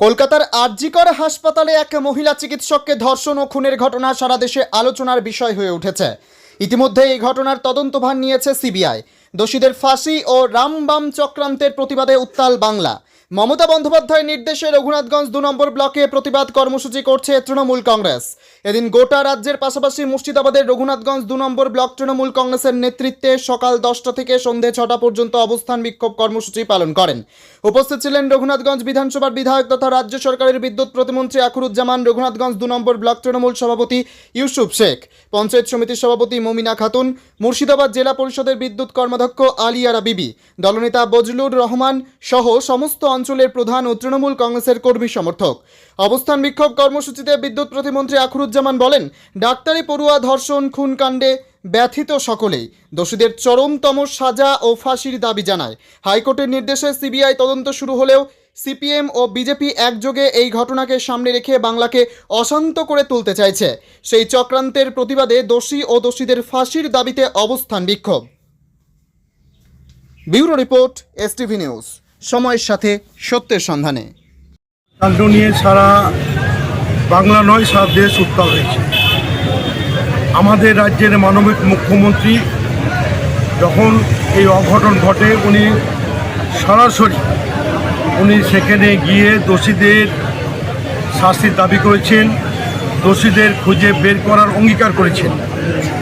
কলকাতার আরজিকর হাসপাতালে এক মহিলা চিকিৎসককে ধর্ষণ ও খুনের ঘটনা সারা দেশে আলোচনার বিষয় হয়ে উঠেছে। ইতিমধ্যে এই ঘটনার তদন্তভার নিয়েছে সিবিআই। দোষীদের ফাঁসি ও রামবাম চক্রান্তের প্রতিবাদে উত্তাল বাংলা। মমতা বন্দ্যোপাধ্যায়ের নির্দেশে রঘুনাথগঞ্জ দু নম্বর ব্লকে প্রতিবাদ কর্মসূচি করছে তৃণমূল কংগ্রেস। এদিন গোটা রাজ্যের পাশাপাশি মুর্শিদাবাদের রঘুনাথগঞ্জ দু নম্বর ব্লক তৃণমূল কংগ্রেসের নেতৃত্বে সকাল দশটা থেকে সন্ধে ছটা পর্যন্ত অবস্থান বিক্ষোভ কর্মসূচি পালন করেন। উপস্থিত ছিলেন রঘুনাথগঞ্জ বিধানসভার বিধায়ক তথা রাজ্য সরকারের বিদ্যুৎ প্রতিমন্ত্রী আখরুজ্জামান, রঘুনাথগঞ্জ দু নম্বর ব্লক তৃণমূল সভাপতি ইউসুফ শেখ, পঞ্চায়েত সমিতির সভাপতি মমিনা খাতুন, মুর্শিদাবাদ জেলা পরিষদের বিদ্যুৎ কর্মাধ্যক্ষ আলিয়ারা বিবি, দলনেতা বজলুর রহমান সহ সমস্ত অঞ্চলের প্রধান ও তৃণমূল কংগ্রেসের কর্মী সমর্থক। অবস্থান বিক্ষোভ কর্মসূচিতে বিদ্যুৎ প্রতিমন্ত্রী আখরুজ্জামান বলেন, ডাক্তারি পড়ুয়া, ধর্ষণ খুন কাণ্ডে ব্যথিত সকলেই। দোষীদের চরমতম সাজা ও ফাঁসির দাবি জানায়। হাইকোর্টের নির্দেশে সিবিআই তদন্ত শুরু হলেও সিপিএম ও বিজেপি একযোগে এই ঘটনাকে সামনে রেখে বাংলাকে অশান্ত করে তুলতে চাইছে। সেই চক্রান্তের প্রতিবাদে দোষী ও দোষীদের ফাঁসির দাবিতে অবস্থান বিক্ষোভ। Bureau report, STV news. সময়ের সাথে সত্যের সন্ধানে। কাণ্ড নিয়ে সারা বাংলা নয়, সারা দেশ উত্তাল হয়েছে। আমাদের রাজ্যের মানবিক মুখ্যমন্ত্রী যখন এই অঘটন ঘটে, উনি সরাসরি উনি সেখানে গিয়ে দোষীদের শাস্তির দাবি করেছেন, দোষীদের খুঁজে বের করার অঙ্গীকার করেছেন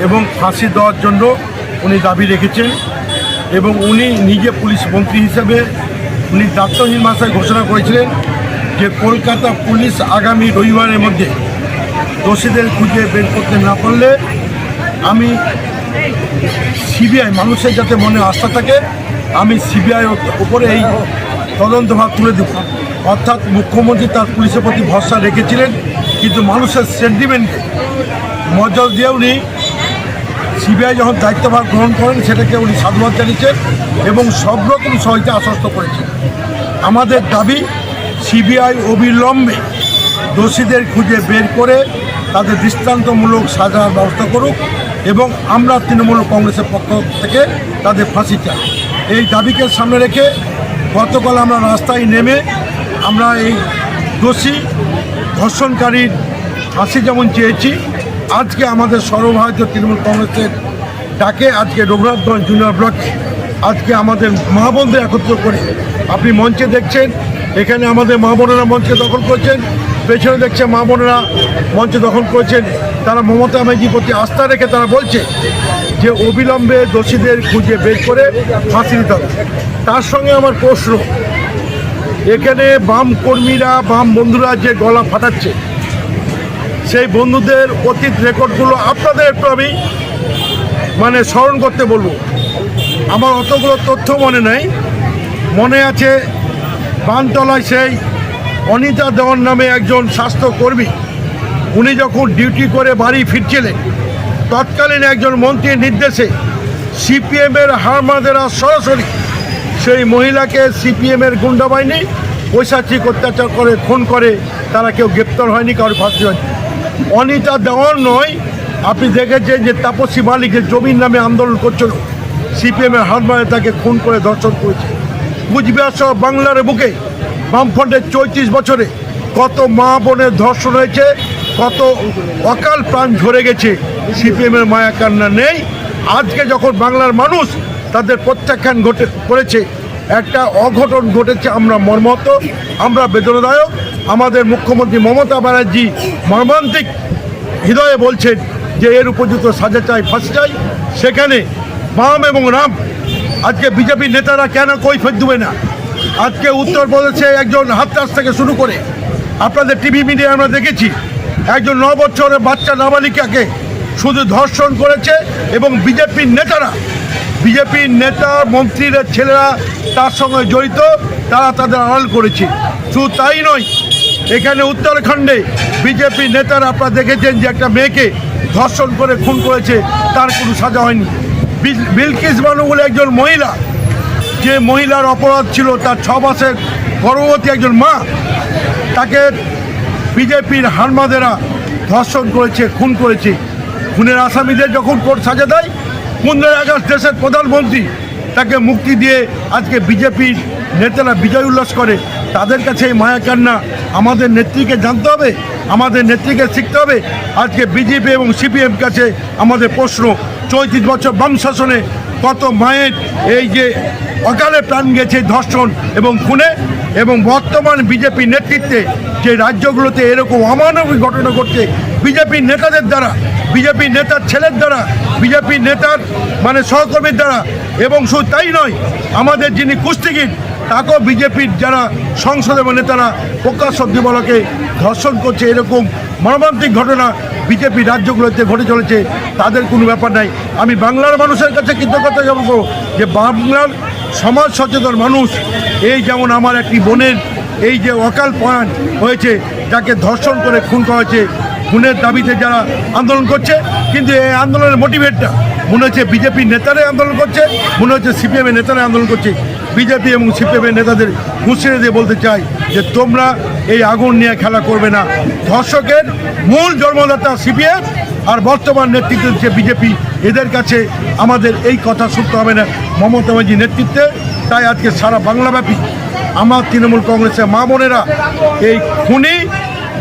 এবং ফাঁসি দেওয়ার জন্য উনি দাবি রেখেছেন এবং উনি নিজে পুলিশ মন্ত্রী হিসেবে উনি দায়িত্বহীন ভাষায় ঘোষণা করেছিলেন যে কলকাতা পুলিশ আগামী রবিবারের মধ্যে দোষীদের খুঁজে বের করতে না পারলে আমি সিবিআই মানুষের যাতে মনে আস্থা থাকে, আমি সিবিআই উপরে এই তদন্তভাগ তুলে দেব। অর্থাৎ মুখ্যমন্ত্রী তার পুলিশের প্রতি ভরসা রেখেছিলেন, কিন্তু মানুষের সেন্টিমেন্টকে মজল দিয়ে উনি সিবিআই যখন দায়িত্বভার গ্রহণ করেন, সেটাকে উনি সাধুবাদ জানিয়েছেন এবং সব রকম সহায়তা আশ্বস্ত করেছেন। আমাদের দাবি, সিবিআই অবিলম্বে দোষীদের খুঁজে বের করে তাদের দৃষ্টান্তমূলক সাজার ব্যবস্থা করুক এবং আমরা তৃণমূল কংগ্রেসের পক্ষ থেকে তাদের ফাঁসি চাই। এই দাবিকে সামনে রেখে গতকাল আমরা রাস্তায় নেমে আমরা এই দোষী ধর্ষণকারীর ফাঁসি যেমন চেয়েছি আজকে আমাদের সর্বভারতীয় তৃণমূল কংগ্রেসের ডাকে আজকে রঘুনাথগঞ্জ জুনিয়র ব্লকে আজকে আমাদের মা একত্র করে আপনি মঞ্চে দেখছেন, এখানে আমাদের মা বোনেরা মঞ্চে দখল করছেন, পেছনে দেখছে মা বোনেরা মঞ্চে দখল করেছেন, তারা মমতা ব্যানার্জির প্রতি আস্থা রেখে তারা বলছে যে অবিলম্বে দোষীদের খুঁজে বের করে ফাঁসি দিতে হবে। তার সঙ্গে আমার প্রশ্ন, এখানে বাম কর্মীরা, বাম বন্ধুরা যে গলা ফাটাচ্ছে সেই বন্ধুদের অতীত রেকর্ডগুলো আপনাদের একটু আমি মানে স্মরণ করতে বলব। আমার অতগুলো তথ্য মনে নেই। মনে আছে বানতলায় সেই অনিতা দেওয়ান নামে একজন স্বাস্থ্যকর্মী। উনি যখন ডিউটি করে বাড়ি ফিরছিলেন, তৎকালীন একজন মন্ত্রীর নির্দেশে সিপিএমের হারমাদেরা সরাসরি সেই মহিলাকে সিপিএমের গুন্ডা বাহিনী পৈশাচিক অত্যাচার করে, খুন করে, তারা কেউ গ্রেপ্তার হয়নি কারোর ফাঁসি হয়নি। অনিতা দেওয়ার নয়। আপনি দেখেছেন যে তাপসী মালিকের জমির নামে আন্দোলন করছিল। সিপিএমের হারমানে তাকে খুন করে ধর্ষণ করেছে। কুচবিহার সহ বাংলার বুকে বামফ্রন্টের চৌত্রিশ বছরে কত মা বোনের ধর্ষণ হয়েছে, কত অকাল প্রাণ ঝরে গেছে সিপিএমের মায়া কান্না নেই। আজকে যখন বাংলার মানুষ তাদের প্রত্যাখ্যান ঘটে করেছে একটা অঘটন ঘটেছে আমরা মর্মত আমরা বেদনাদায়ক। আমাদের মুখ্যমন্ত্রী মমতা ব্যানার্জি মর্মান্তিক হৃদয়ে বলছেন যে এর উপযুক্ত সাজা চাই, ফাঁসি চাই। সেখানে বাম এবং রাম, আজকে বিজেপির নেতারা কেন কই কৈফত দেবে না? আজকে উত্তরপ্রদেশে একজন হাতরাস থেকে শুরু করে আপনাদের টিভি মিডিয়ায় আমরা দেখেছি, একজন ন বছরের বাচ্চা নাবালিকাকে শুধু ধর্ষণ করেছে এবং বিজেপির নেতারা বিজেপির নেতা মন্ত্রীদের ছেলেরা তার সঙ্গে জড়িত, তারা তাদের আড়াল করেছে। শুধু তাই নয়, এখানে উত্তরাখণ্ডে বিজেপি নেতারা আপনারা দেখেছেন যে একটা মেয়েকে ধর্ষণ করে, খুন করেছে, তার কোনো সাজা হয়নি। বিল- বিলকিস বানু বলে একজন মহিলা, যে মহিলার অপরাধ ছিল তার ছ মাসের গর্ভবতী একজন মা, তাকে বিজেপির হানমাদেরা ধর্ষণ করেছে, খুন করেছে। খুনের আসামিদের যখন কোর্ট সাজা দেয় পনেরোই আগস্ট দেশের প্রধানমন্ত্রী, তাকে মুক্তি দিয়ে আজকে বিজেপির নেতারা বিজয় উল্লাস করে, তাদের কাছে এই মায়া কান্না আমাদের নেত্রীকে জানতে হবে, আমাদের নেত্রীকে শিখতে হবে। আজকে বিজেপি এবং সিপিএম কাছে আমাদের প্রশ্ন, চৌত্রিশ বছর বাম শাসনে কত মায়ের এই যে অকালে প্রাণ গেছে ধর্ষণ এবং খুনে, এবং বর্তমান বিজেপি নেতৃত্বে যে রাজ্যগুলোতে এরকম অমানবিক ঘটনা ঘটছে বিজেপি নেতাদের দ্বারা বিজেপি নেতার ছেলের দ্বারা, বিজেপি নেতার মানে সহকর্মীর দ্বারা, এবং শুধু তাই নয়, আমাদের যিনি কুস্তিগির, তাকেও বিজেপির যারা সংসদ এবং নেতারা প্রকাশ্য দিবলকে ধর্ষণ করছে, এরকম মর্মান্তিক ঘটনা বিজেপি রাজ্যগুলোতে ঘটে চলেছে, তাদের কোনো ব্যাপার নাই। আমি বাংলার মানুষের কাছে কৃতজ্ঞতা জানাব যে বাংলার সমাজ সচেতন মানুষ, এই যেমন আমার একটি বোনের এই যে অকাল পয়ান হয়েছে, যাকে ধর্ষণ করে খুন করা হয়েছে খুনের দাবিতে যারা আন্দোলন করছে, কিন্তু এই আন্দোলনের মোটিভেটটা মনে হচ্ছে বিজেপির নেতারাই আন্দোলন করছে, মনে হচ্ছে সিপিএমের নেতারাই আন্দোলন করছে। বিজেপি এবং সিপিএমের নেতাদের হুঁশিয়ে দিয়ে বলতে চাই যে তোমরা এই আগুন নিয়ে খেলা করবে না। ধর্ষকের মূল জন্মদাতা সিপিএম আর বর্তমান নেতৃত্ব যে বিজেপি এদের কাছে আমাদের এই কথা শুনতে হবে না। মমতা ব্যানার্জি নেতৃত্বে, তাই আজকে সারা বাংলাব্যাপী আমার তৃণমূল কংগ্রেসের মা বোনেরা এই খুনি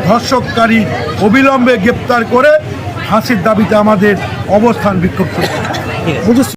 ধর্ষককারী অবিলম্বে গ্রেপ্তার করে ফাঁসির দাবিতে আমাদের অবস্থান বিক্ষোভ